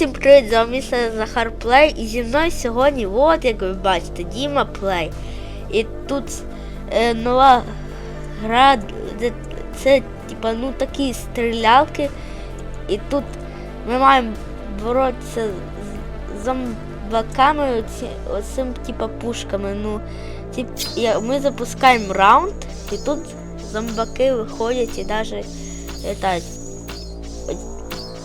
Усім привіт, з вами Захар Плей і зі мною сьогодні, от як ви бачите, Діма Плей. І тут е, нова гра, де це типа ну такі стрілялки. І тут ми маємо боротися з зомбаками, оці, оцим типа пушками. Ну, тип, я, ми запускаємо раунд, і тут зомбаки виходять і навіть літають.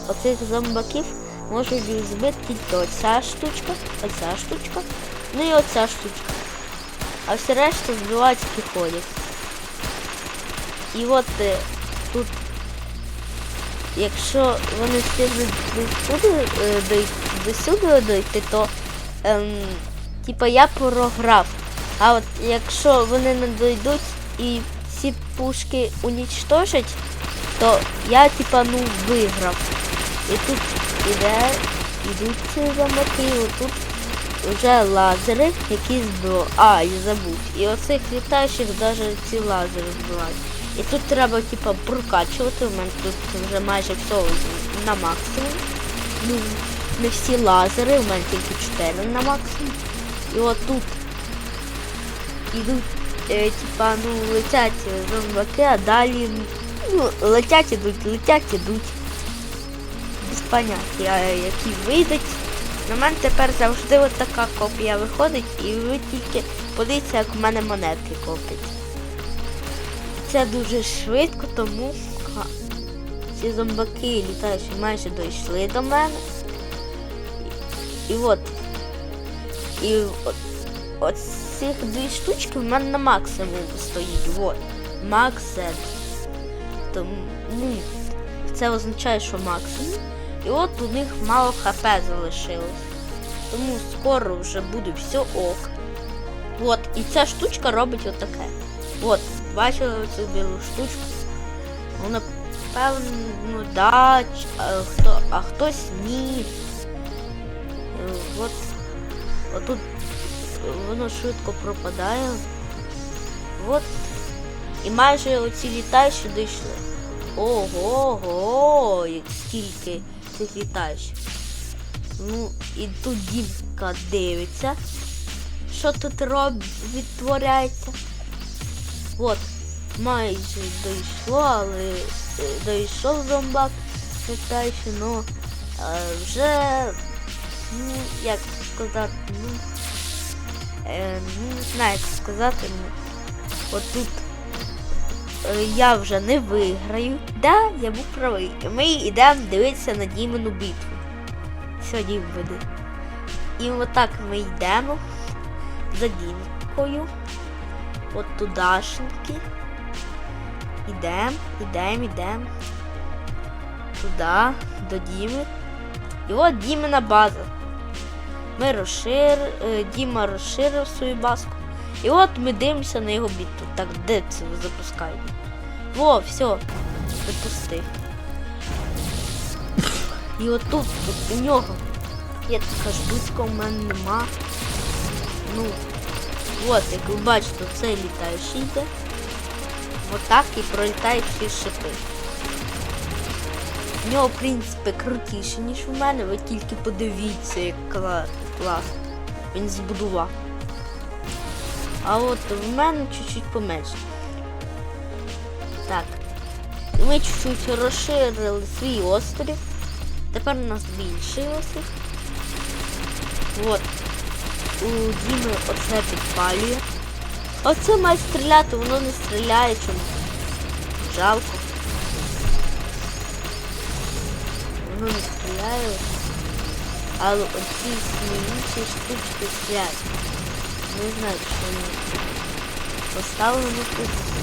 Оцих зомбаків можуть збити тільки оця штучка, оця штучка, ну і оця штучка. А всі решта збивають ходять. І от е, тут, якщо вони встигнуть е, до сюди дойти, то ем, типа я програв. А от якщо вони не дойдуть і всі пушки унічтожать, то я типа ну виграв. І тут іде, ідуть ці замки, отут вже лазери, які збив. А, я забув. І оцих літаючих навіть ці лазери збивають. І тут треба типа прокачувати. У мене тут вже майже все на максимум. Ну, не всі лазери, у мене тільки 4 на максимум. І от тут ідуть, е, типа, ну, летять зомбаки, а далі ну, летять ідуть, летять ідуть без поняття, які вийдуть. На мене тепер завжди от така копія виходить, і ви тільки подивіться, як у мене монетки коплять. Це дуже швидко, тому ці зомбаки літаючі майже дійшли до мене. І, от. І от, от цих дві штучки в мене на максимум стоїть. От. Макс Z. Тому ну, це означає, що максимум. І от у них мало хп залишилось. Тому скоро вже буде все ок. От, і ця штучка робить отаке. От, бачили цю білу штучку? Вона певно да, а, хто, а хтось ні. Е, От, отут воно швидко пропадає. От. І майже оці літаючі дійшли. Ого, ого, як скільки цих літаючих. Ну, і тут дівка дивиться, що тут роб... відтворяється. От, майже дійшло, але е, дійшов зомбак літаючий, ну е, вже, ну, як сказати, ну, е, ну, не знаю, як сказати, ну, отут я вже не виграю. Да, я був правий. Ми йдемо дивитися на Дімену битву. Сьогодні веде. І отак ми йдемо за Дімкою. От тудашеньки. Ідемо, ідемо, ідемо. Туди, до Діми. І от Дімина база. Ми розшир... е, Діма розширив свою базку. І от ми дивимося на його біту. Так, де це ви? Во, все, запустив. І отут, от у нього. Є така штучка, у мене нема. Ну, от, як ви бачите, цей літаючий йде. Отак і пролітає всі шипи. В нього, в принципі, крутіше, ніж у мене, ви тільки подивіться, як кла- класно. Він збудував. А от в мене чуть-чуть поменше. Ми чуть-чуть розширили свій острів. Тепер у нас більший острів. От. У Діми оце підпалює. Оце має стріляти, воно не стріляє чому. Жалко. Воно не стріляє. Але оці сміючі штучки стріляють. Не знаю, що вони поставлено тут.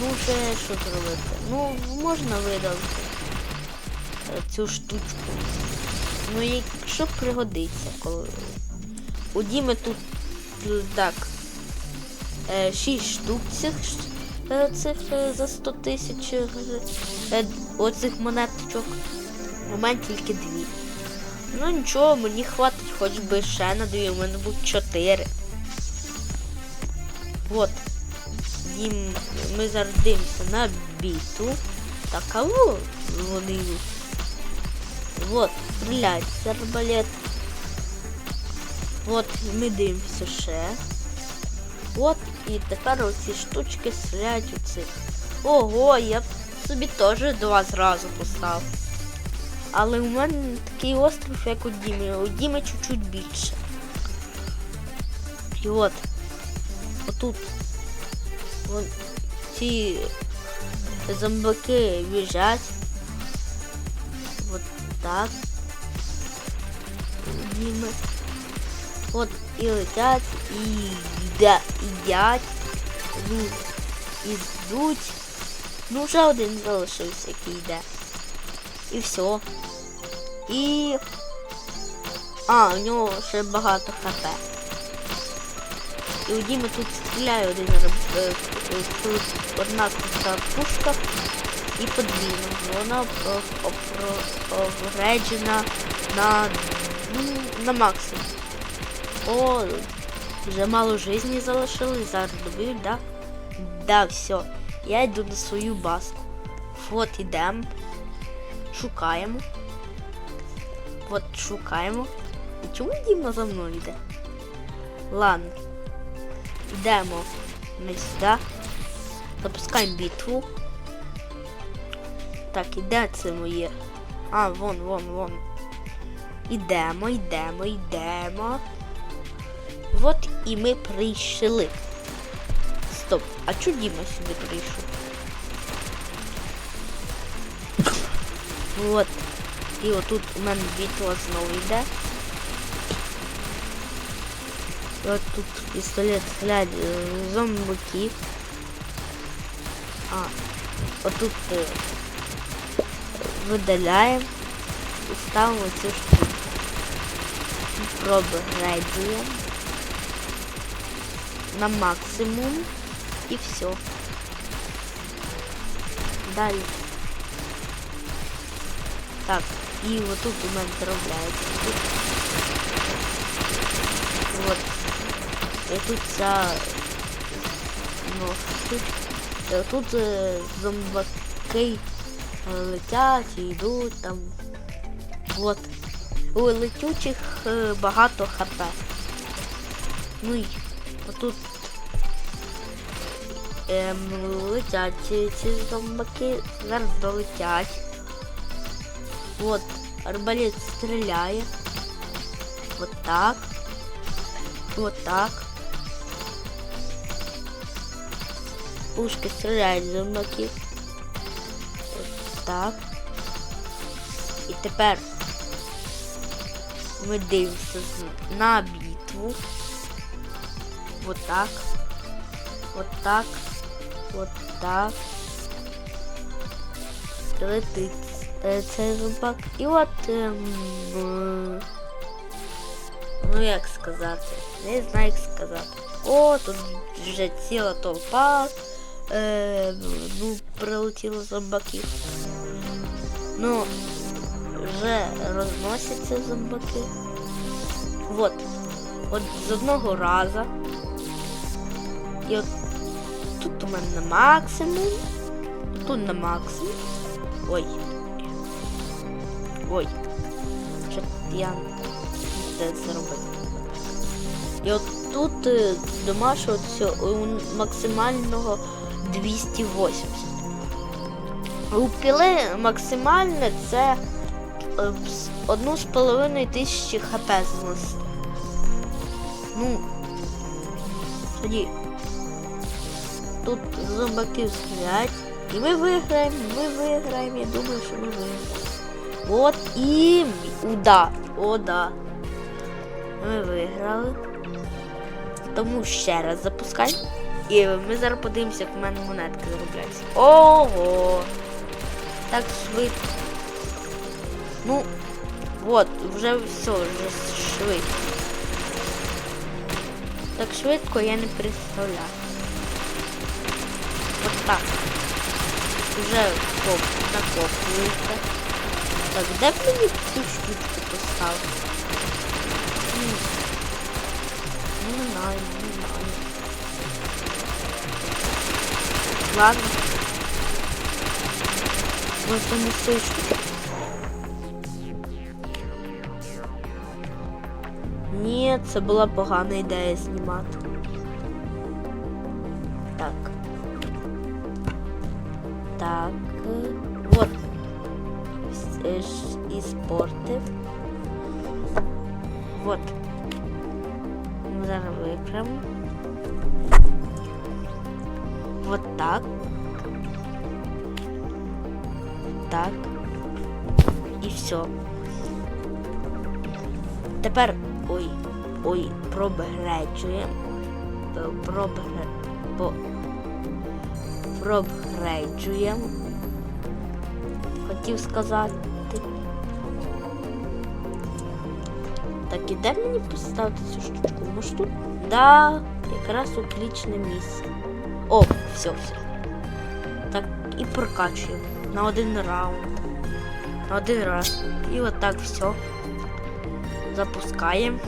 Ну вже що зробити? Ну, можна видалити е, цю штучку. Ну якщо пригодиться, коли. У Діми тут е, так. 6 штук цих е, цих е, за 100 тисяч е, е, оцих монеточок. У мене тільки дві. Ну нічого, мені хватить хоч би ще на дві, у мене будуть чотири. От. Їм ми зараз дивимося на біту. Так, а во вони. Вот, стріляють з арбалет. От, ми дивимося ще. От, і тепер оці штучки стріляють у цих. Ого, я собі теж два зразу поставив. Але у мене такий острів, як у Діми. У Діми чуть-чуть більше. І от. Отут. Ці зомбаки біжать. Вот так. У Діми. От і летять, і їдять, йдуть, ідуть. Ну, вже один залишився, який йде. І все. І. А, у нього ще багато хп. І у Діми тут стріляє один раб- е, е, одна така пушка і подвійна. Вона е, опро- на, ну, на максимум. О, вже мало жизни залишилось, зараз доб'ють, да? Да, все. Я йду на свою баску. От ідемо. Шукаємо. От шукаємо. І чому Діма за мною йде? Ладно. Йдемо ми сюди. Запускаємо битву. Так, іде це моє. А, вон, вон, вон. Ідемо, йдемо, йдемо. От і ми прийшли. Стоп, а чого Діма сюди прийшов? От. І отут у мене битва знову йде. І от тут пістолет стріляє з зомбаків. А, отут е, видаляємо і ставимо цю штуку. Пробрейдуємо на максимум і все. Далі. Так, і отут у мене заробляється. От. І тут ця ну, тут, тут зомбаки е, летять і йдуть там. От. У летючих е, багато хп. Ну і отут ем, летять ці зомбаки, зараз долетять. От, арбалет стріляє. Вот так. Вот так. Пушки стріляють з зомбаків. От так. І тепер ми дивимося на битву. Вот так. Вот так. Вот так. Летить цей зубак. І от. ем, ну як сказати? Не знаю як сказати. О, тут вже ціла толпа. Е, ну, прилетіло зомбаків. Ну, вже розносяться зомбаки. Вот. От з одного разу. І от тут у мене на максимум. Тут на максимум. Ой. Ой. Що я не те зробив. І от тут е, домашнього цього максимального 280. У максимальне це е, з- одну з половиною тисячі хп зносить. Ну, тоді тут зомбаків стрілять. І ми виграємо, ми виграємо, я думаю, що ми виграємо. От і удар. О, да. Ми виграли. Тому ще раз запускай. І ми зараз подивимося, як в мене монетки заробляються. Ого! Так швидко. Ну, от, вже все, вже швидко. Так швидко я не представляю. От так. Уже коп, накопується. Так, де б мені цю штучку поставити? Не знаю, Ладно. Вот он сучка. Ні, це була погана идея знімати. Так. Так. Вот. Е, і спорти. Вот. Зараз виграємо. Так. І все. Тепер. Ой. Ой, пробгреджуємо. Е, Пробгре... По... Пробгреджуємо. Хотів сказати. Так, і де мені поставити цю штучку? Може тут? Да, якраз отличне місце. О, все, все. Так, і прокачуємо. На один раунд. На один раз. І отак все. Запускаємо.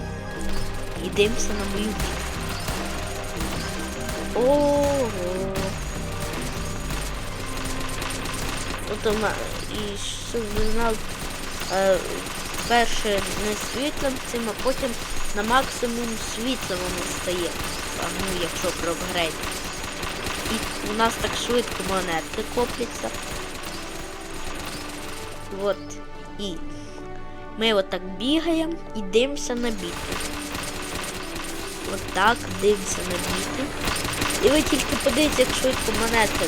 І дивимося на мою. Ого. От мене, і щоб ви знали, е, перше не світлим цим, а потім на максимум світла воно стає. Ну, якщо прогреть. І у нас так швидко монетки копляться. От. І ми отак бігаємо і дивимося на біти. Отак дивимося на біти. І ви тільки подивіться, як швидко монетки.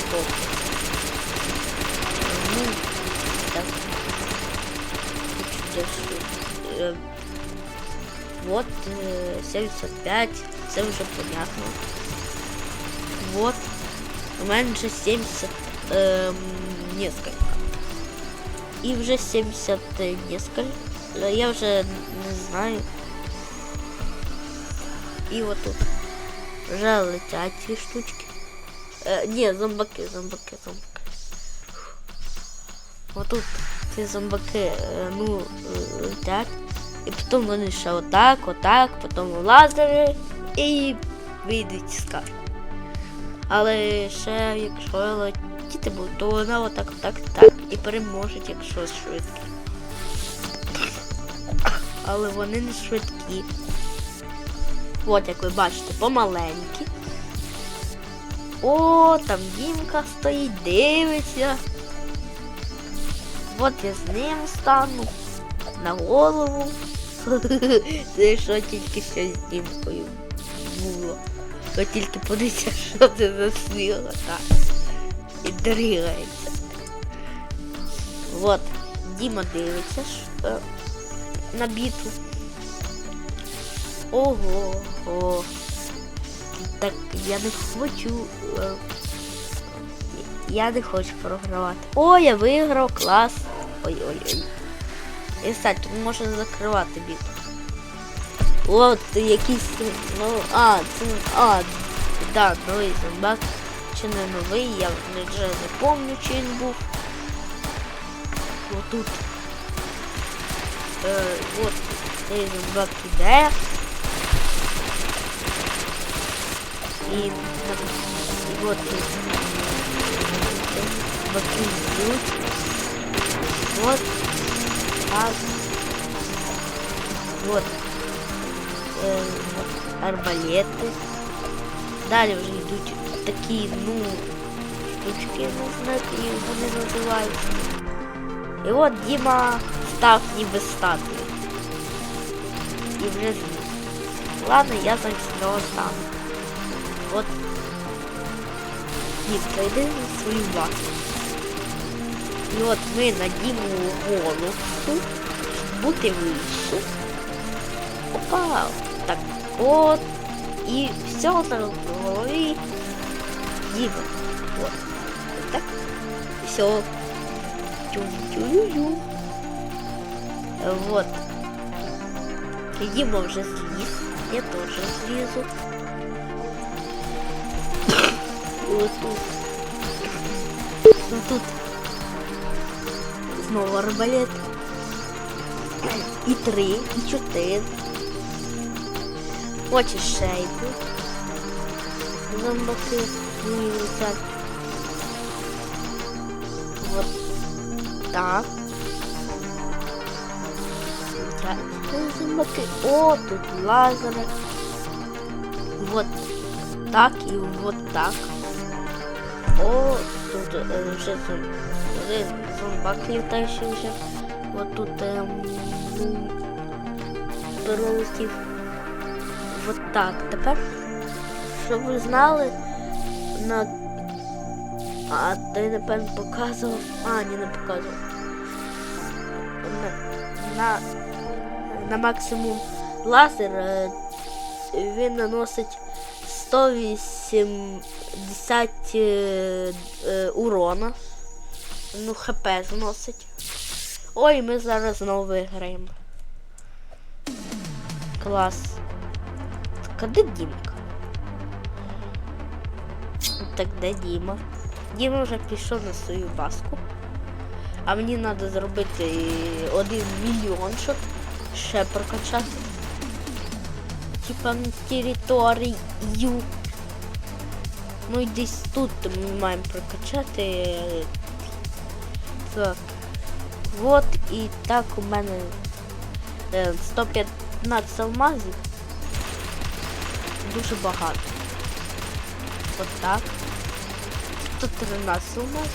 Ну, так. Вот е, 75, це вже понятно. Вот. У мене вже 70 ем, несколько. І вже 70 несколько. Я вже не знаю. І отут. Вже летять ці штучки. Е, ні, зомбаки, зомбаки, зомбаки. Отут ці зомбаки, е, ну, е, летять. І потім вони ще отак, отак, потім лазери і вийдуть з. Але ще якщо летіти будуть, то вона отак, так, так і переможе, якщо швидкі. Але вони не швидкі. От як ви бачите, помаленькі. О, там Дімка стоїть, дивиться. От я з ним стану на голову. Це що тільки що з Дімкою було. То тільки подивіться, що це за світло так. Дригається. От, Діма дивиться е, на біту. Ого, о. Так я не хочу. е, Я не хочу програвати. О, я виграв, клас. Ой-ой-ой. І кстати, тут можна закривати біт. От якийсь. Ну, а, це. А, да, новий зомбак. Чи не новий, я вже не пам'ятаю, чи він був. Отут. Е, от цей зомбак іде. І, і от боки йдуть. Вот. Так. Вот. Е, вот. Арбалети. Далі вже йдуть такі, ну, штучки, не знаю, як їх вони називаються. І от Діма став ніби статую. І вже зник. Ладно, я замість нього стану. От. Дім, пройди на свою власну. І от ми надімо голову, щоб бути вище. Опа! Так от. І все на голові. Діма. От. Так. Все. Тю-тю-ю. Вот. Діма вже зліз. Я теж злізу. І от тут. Ну тут Знову арбалет. І три, і чотири. Хочеш ще йду. Зомбаки мені летять. Вот так. Зумаки. О, тут лазери. Вот так і вот так. О, тут е, зом... один зомбак літаючий вже. От тут ну, пролетів. Вот так. Тепер, щоб ви знали, на. А ти напевно показував. А, ні, не показував. На, на, на максимум лазер е, він наносить 180 е, е, урона. Ну, хп зносить. Ой, ми зараз знову виграємо. Клас. Так, а де Діма? Діма вже пішов на свою баску. А мені треба зробити один мільйон, щоб ще прокачати. Типа на територію. Ну і десь тут ми маємо прокачати. Так. Вот і так у мене е, 115 алмазів. Дуже багато. От так. 113 алмазів.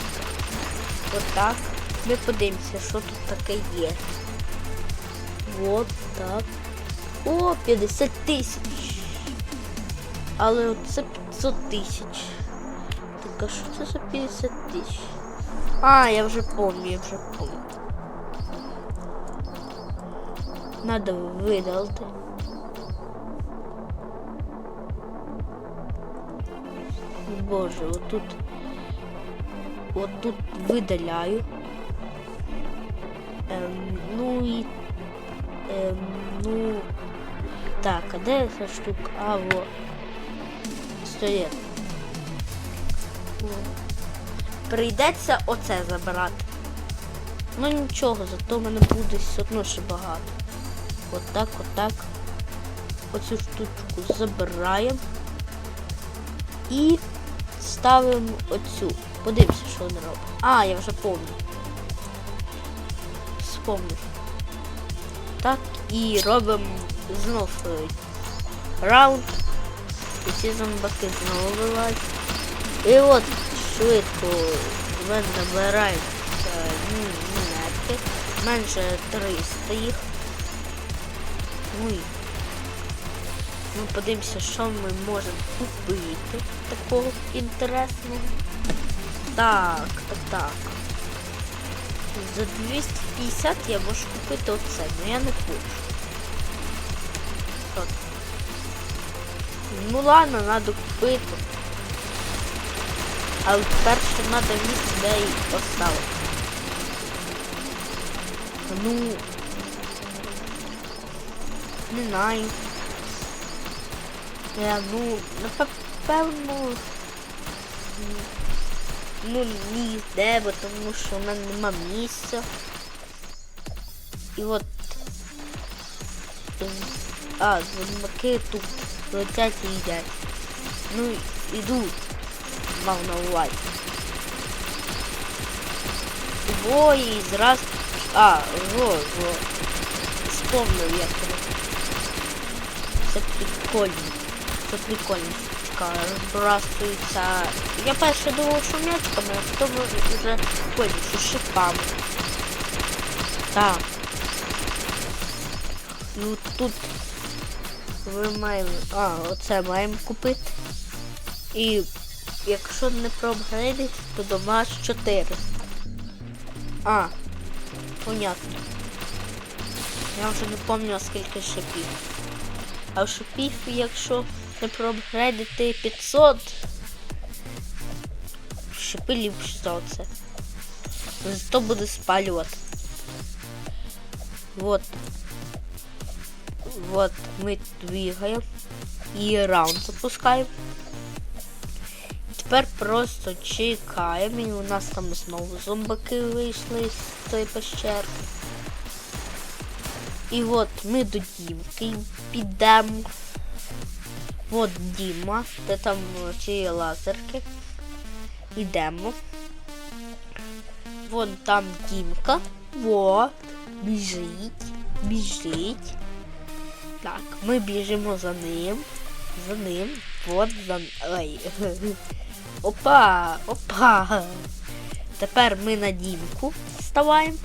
От так. Ми подивимося, що тут таке є. Вот так. О, 50 тисяч. Але оце 500 тисяч. Так, а що це за 50 тисяч? А, я вже помню, я вже помню. Надо видалити. Боже, отут. Отут видаляю. Ем, ну і. Ем, ну. Так, а де ця штука? А, во. О. Прийдеться оце забирати. Ну нічого, зато в мене буде все одно ще багато. Отак, отак. Оцю штучку забираємо. І ставимо оцю. Подивимося, що вона робить. А, я вже помню. Вспомнив. Так, і робимо знов е, раунд. І ці зомбаки знову вилазять. І от швидко в мене набирається ну, мінетки. Менше 300 їх. Ну ми подивимося, що ми можемо купити такого інтересного. Так, так, так. За 250 я можу купити оце, але я не хочу. От. Ну ладно, треба купити. Але перше треба місце, де її поставити. Ну не знаю. Я, ну, напевно. Ну, ніде, бо тому що в мене нема місця. І от. А, зумаки тут летять і їдять. Ну, ідуть. Мав на увазі. Во, і зраз... А, во, во. Вспомнив як воно. Це прикольно. Це прикольно. Штучка розбрасується. Я перше думав, що м'ячками, а потім вже понял, що шипами. Так. Ну тут ви маємо... А, оце маємо купити. І якщо не проапгрейдити, то дома 4. А, понятно. Я вже не пам'ятаю скільки шипів. А шипів, якщо не проапгрейдити 500, шипи ліпше за оце. Зато буде спалювати. Вот. Вот ми двигаємо. І раунд запускаємо. Тепер просто чекаємо. І у нас там знову зомбаки вийшли з цієї пещерки. І от ми до Дімки підемо. От Діма, де там ці лазерки. Ідемо. Вон там Дімка. Во, біжить. біжить. Так, ми біжимо за ним. За ним. Вот за Ой. Опа! Опа! Тепер ми на Дімку вставаємо.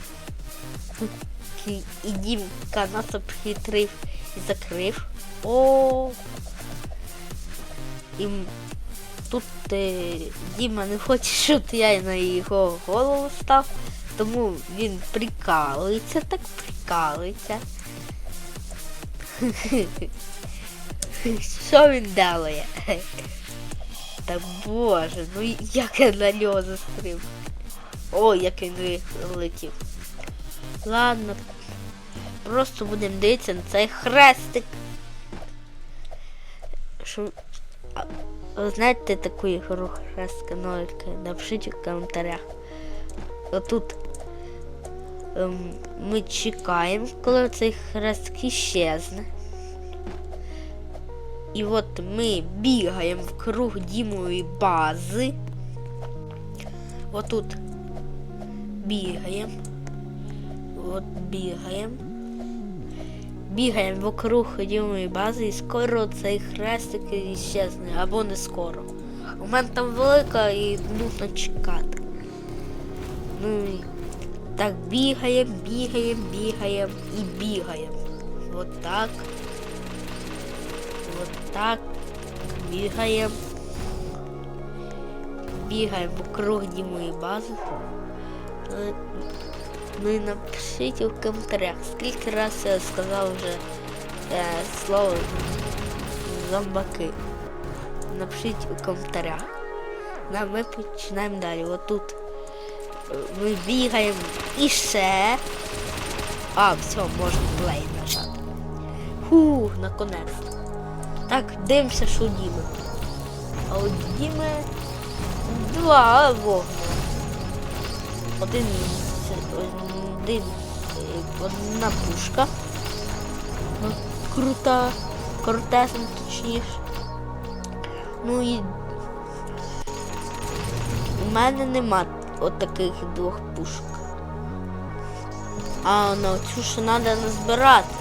І Дімка нас обхитрив і закрив. О! І тут е, Діма не хоче, щоб я на його голову став, тому він прикалується, так прикалується. Що він делає? Та боже, ну як я на нього застрив. Ой, як він вилетів. Ладно. Просто будемо дивитися на цей хрестик. Що... А, ви знаєте таку ігру хрестика нолька? Напишіть у коментарях. Отут ем, ми чекаємо, коли цей хрестик іщезне. І от ми бігаємо в круг Дімової бази. Отут бігаємо. От бігаємо. Бігаємо вокруг Дімової бази і скоро цей хрестик іщезне, або не скоро. У мене там велика і нудно чекати. Ну і так бігаємо, бігаємо, бігаємо і бігаємо. От так. От так. Бігаємо. Бігаємо вокруг Дімої бази. Ну і напишіть у коментарях, скільки раз я сказав вже е, слово зомбаки. Напишіть у коментарях. Ну, а ми починаємо далі. Отут е, ми бігаємо і ще. А, все, можна плей нажати. Фух, наконець. Так, дивимося, що у Діми. А у Діми два вогни. Один, один, е, одна пушка. Ну, Крута, крутесна точніше. Ну і у мене нема отаких двох пушок. А на цю ще треба назбирати.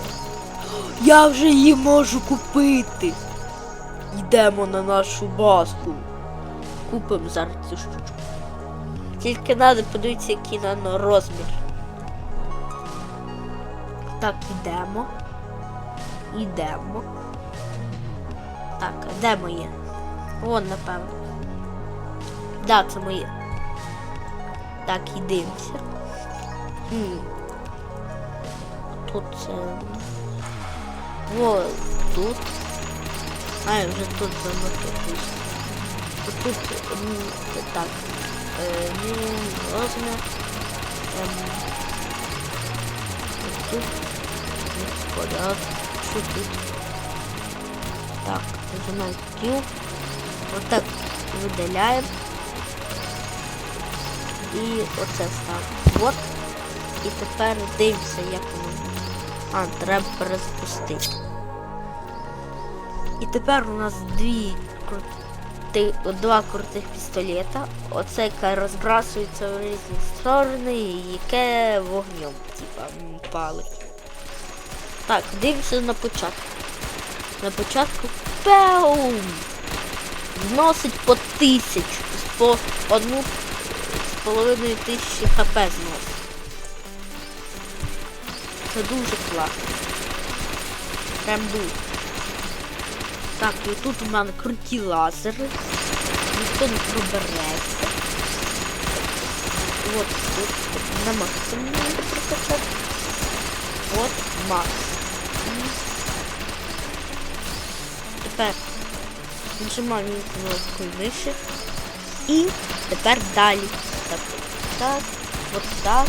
Я вже її можу купити. Йдемо на нашу баску. Купимо зараз цю штучку. Тільки треба подивитися, який на розмір. Так, йдемо. Йдемо. Так, а де моє? Вон, напевно. Да, це моє. Так. Хм. Тут це. Во, тут. А, я вже тут замотивуюсь. Тут м, так. Е, ну, розмір. Ем, тут. Господа, що тут? Так, нажимаємо Q. Отак видаляємо. І оце ставимо. Вот. І тепер дивимося, як воно. А, треба перезапустити. І тепер у нас дві крути, два крутих пістолета. Оце яке розбрасується в різні сторони і яке вогнем, типа, палить. Так, дивимося на початку. На початку пеум! Зносить по тисячу, по одну з половиною тисячі хп зносить. Це дуже класно. Прям дуже. Так, і тут у мене круті лазери. Ніхто не пробереться. От тут на максимум прокачати. От максимум. Тепер нажимаємо кнопку миші. І тепер далі. Так, так, от так.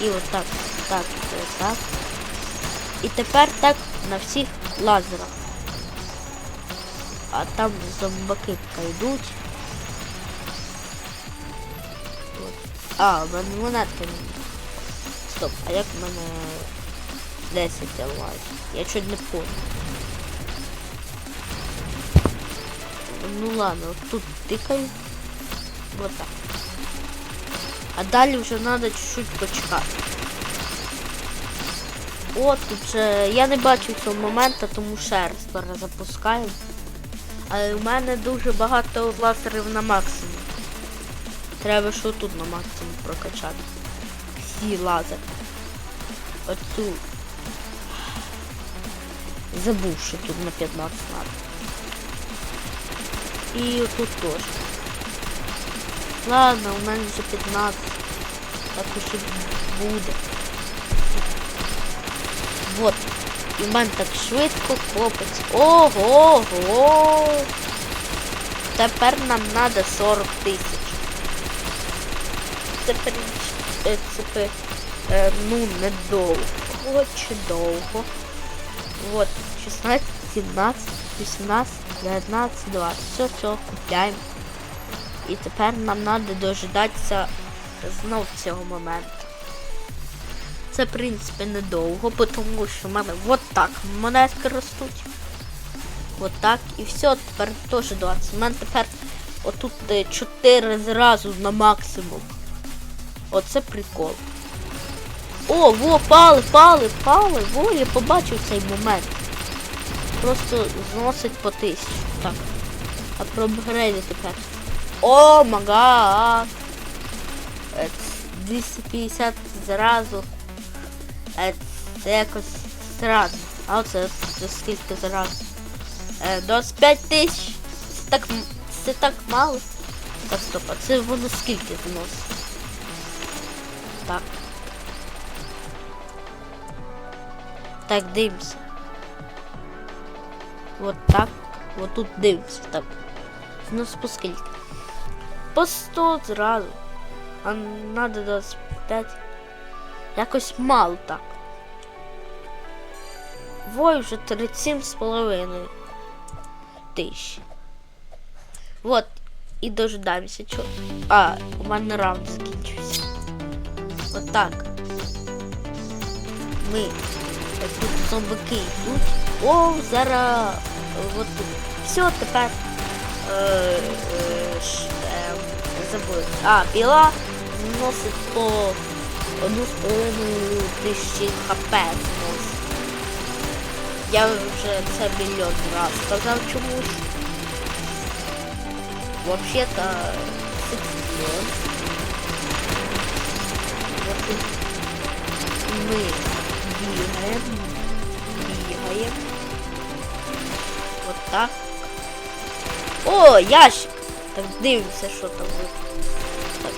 І от так, так, от так. І тепер так на всіх лазерах. А там зомбаки йдуть. А, в мене монетки. Стоп, а як в мене 10 лайк? Я чуть не понял. Ну ладно, от тут тикаю. Вот так. А далі вже треба чуть-чуть почекати. О, тут же я не бачу цього моменту, тому ще раз перезапускаємо. Але в мене дуже багато лазерів на максимум. Треба що тут на максимум прокачати. Всі лазери. Оцю. Забув, що тут на 15 надо. І тут теж. Ладно, у мене вже 15. Так уж і буде. Вот. І в мене так швидко хлопець. Ого! го Тепер нам треба 40 тисяч. Це при... е, Це при... е, ну, недовго. Чи довго. Вот, 16, 17, 18, 19, 20. Все, все, купляємо. І тепер нам треба дожидатися знов цього моменту. Це, в принципі, недовго, тому що в мене от так монетки ростуть. От так. І все, тепер теж 20. У мене тепер отут 4 зразу на максимум. Оце прикол. О, во, пали, пали, пали. Во, я побачив цей момент. Просто зносить по тисячу. Так. А про апгрейди тепер. О, мага. 250 зразу. Е, Це якось зразу. А оце це скільки зразу? Е, 25 тисяч. Це так, це так мало. Так, стоп, а це воно скільки зносить? Так. Так, дивимося. Вот так. Вот тут дивимося. Так. Ну, по? По 100 зразу. А надо 25. Якось мало так. Вой вже 37 з тисяч. Вот. І дожидаємося. Чо... А, у мене раунд закінчився. От так. Ми. Зомбаки йдуть. О, зараз. От. Все, тепер. Е, е, ш, е, забув. А, піла зносить по одну з половиною тисячі хп зносить. Я вже це мільйон раз сказав чомусь. Вообще-то. Вот мы бігаємо, бігаємо. Вот так. О, ящик! Так дивимося, що там буде. Так.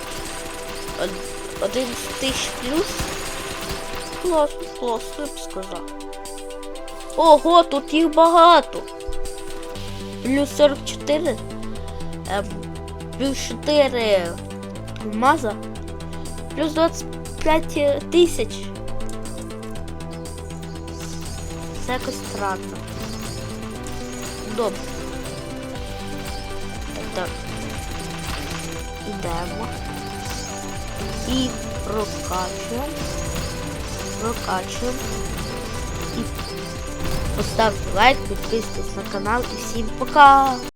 Од- Один тисяч плюс. Класно, класно, я б сказав. Ого, тут їх багато. Плюс 44. Ем, плюс 4 алмаза. Плюс 25 тисяч. Це якось странно. Добре. Так. Ідемо. І прокачуємо. Прокачуємо. І поставте лайк, підписуйтесь на канал і всім пока!